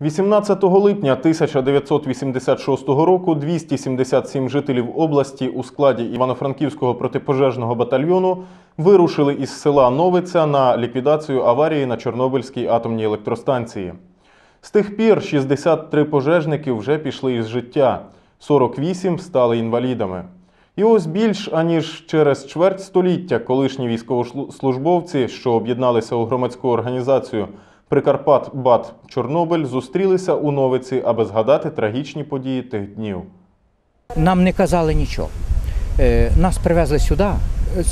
18 липня 1986 року 277 жителів області у складі Івано-Франківського протипожежного батальйону вирушили із села Новиця на ліквідацію аварії на Чорнобильській атомній електростанції. З тих пір 63 пожежники вже пішли із життя, 48 стали інвалідами. І ось більш аніж через чверть століття колишні військовослужбовці, що об'єдналися у громадську організацію Прикарпат Бат Чорнобиль, зустрілися у Новиці, аби згадати трагічні події тих днів. Нам не казали нічого. Е, Нас привезли сюди,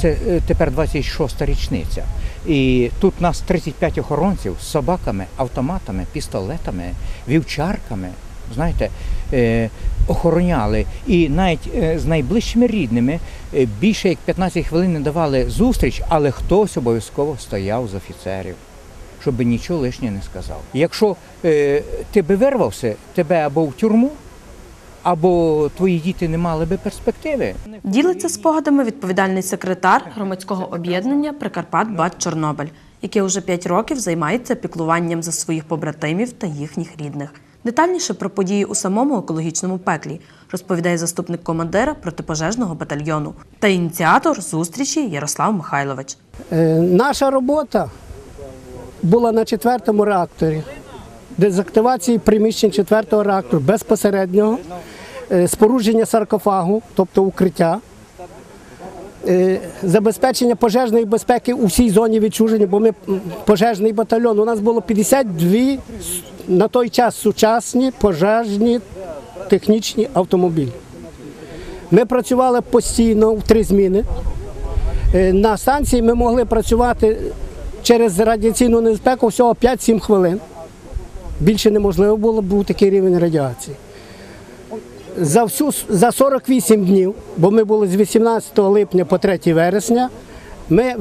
це е, тепер 26-та річниця. І тут нас 35 охоронців з собаками, автоматами, пістолетами, вівчарками, знаєте, е, охороняли. І навіть з найближчими рідними більше як 15 хвилин не давали зустріч, але хтось обов'язково стояв з офіцерів. Щоб нічого лишнього не сказав. Якщо е, ти би вирвався, тебе або в тюрму, або твої діти не мали би перспективи. Ділиться спогадами відповідальний секретар громадського об'єднання Прикарпат Бат Чорнобиль, яке уже 5 років займається піклуванням за своїх побратимів та їхніх рідних. Детальніше про події у самому екологічному пеклі розповідає заступник командира протипожежного батальйону та ініціатор зустрічі Ярослав Михайлович. Е, Наша робота була на четвертому реакторі, дезактивації приміщень четвертого реактору безпосереднього, е, спорудження саркофагу, тобто укриття, е, забезпечення пожежної безпеки у всій зоні відчуження, бо ми пожежний батальйон. У нас було 52 на той час сучасні пожежні технічні автомобілі. Ми працювали постійно в три зміни. Е, На станції ми могли працювати через радіаційну небезпеку всього 5-7 хвилин. Більше неможливо було, був такий рівень радіації. За, всю, за 48 днів, бо ми були з 18 липня по 3 вересня, ми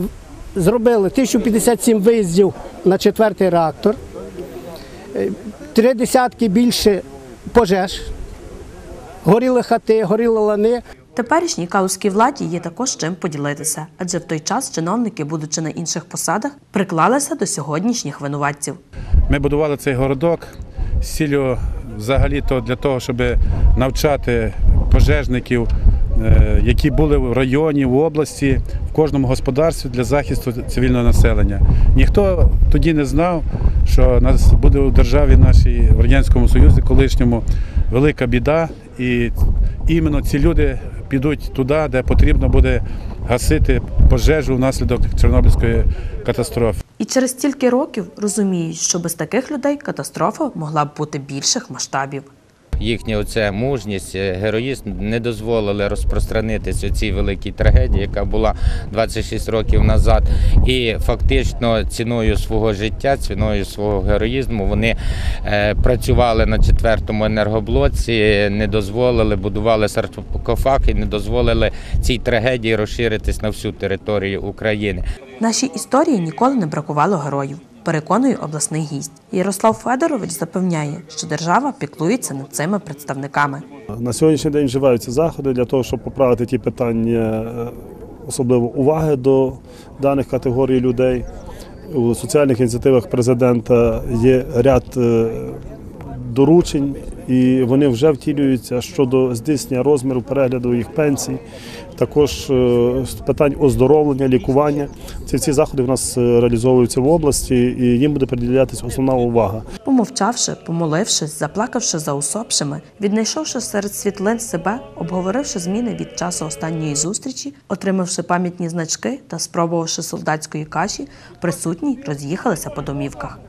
зробили 1057 виїздів на четвертий реактор, е, три десятки більше пожеж, горіли хати, горіли лани. Теперішній калузькій владі є також чим поділитися, адже в той час чиновники, будучи на інших посадах, приклалися до сьогоднішніх винуватців. Ми будували цей городок з ціллю взагалі-то для того, щоб навчати пожежників, е, які були в районі, в області, в кожному господарстві для захисту цивільного населення. Ніхто тоді не знав, що нас буде у державі нашій в радянському союзі колишньому велика біда, і іменно ці люди підуть туди, де потрібно буде гасити пожежу внаслідок Чорнобильської катастрофи. І через стільки років розуміють, що без таких людей катастрофа могла б бути більших масштабів. Їхня оця мужність, е, героїзм не дозволили розпространитися цій великій трагедії, яка була 26 років назад. І фактично ціною свого життя, ціною свого героїзму вони е, працювали на четвертому енергоблоці, не дозволили, будували саркофаг і не дозволили цій трагедії розширитись на всю територію України. Нашій історії ніколи не бракувало героїв. Переконує обласний гість. Ярослав Федорович запевняє, що держава піклується над цими представниками. На сьогоднішній день вживаються заходи для того, щоб поправити ті питання, е, особливо уваги до даних категорій людей. У соціальних ініціативах президента є ряд е, доручень, і вони вже втілюються щодо здійснення розміру перегляду їх пенсій, також е, питань оздоровлення, лікування. Ці всі заходи в нас е, реалізовуються в області, і їм буде приділятися основна увага. Помовчавши, помолившись, заплакавши за усопшими, віднайшовши серед світлин себе, обговоривши зміни від часу останньої зустрічі, отримавши пам'ятні значки та спробувавши солдатської каші, присутні роз'їхалися по домівках.